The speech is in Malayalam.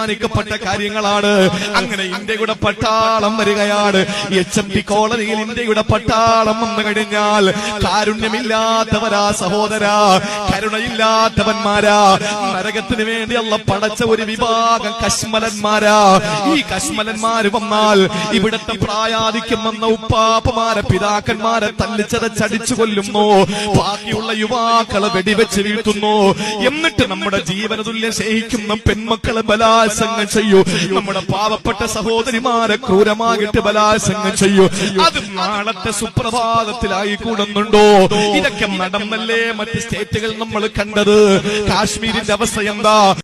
തീരുമാനിക്കപ്പെട്ട കാര്യങ്ങളാണ്. അങ്ങനെ ഇന്ത്യയുടെ പട്ടാളം വരികയാണ്. എച്ച് എം പി കോളനിയിൽ ഇന്ത്യയുടെ പട്ടാളം വന്നു കഴിഞ്ഞാൽ കാരുണ്യമില്ലാത്തവരാ സഹോദരാ കരുണയില്ലാത്തവന്മാരാ നരകത്തിന് വേണ്ടി പടച്ച ഒരു വിഭാഗം കശ്മലന്മാരാ. ഈ കശ്മലന്മാര് വന്നാൽ ഇവിടത്തെ പ്രായാധിക്യം വന്ന ഉപ്പാപ്പമാരെ പിതാക്കന്മാരെ തല്ലിച്ചതച്ചടിച്ചു കൊല്ലുന്നു. ബാക്കിയുള്ള യുവാക്കളെ വെടിവെച്ച് വീഴ്ത്തുന്നു. എന്നിട്ട് നമ്മുടെ ജീവനതുല്യം സ്നേഹിക്കുന്ന പെൺമക്കളെ ബലാത്സംഗം ചെയ്യൂ. നമ്മുടെ പാവപ്പെട്ട സഹോദരിമാരെ ക്രൂരമായിട്ട് ബലാത്സംഗം ചെയ്യൂ. അത് നാളത്തെ സുപ്രഭാതത്തിലായി കൂടുന്നുണ്ടോ? ഇതൊക്കെ നടന്നല്ലേ മറ്റ് സ്റ്റേറ്റുകൾ നമ്മൾ കണ്ടത്? കാശ്മീരിന്റെ അവസ്ഥ എന്താ?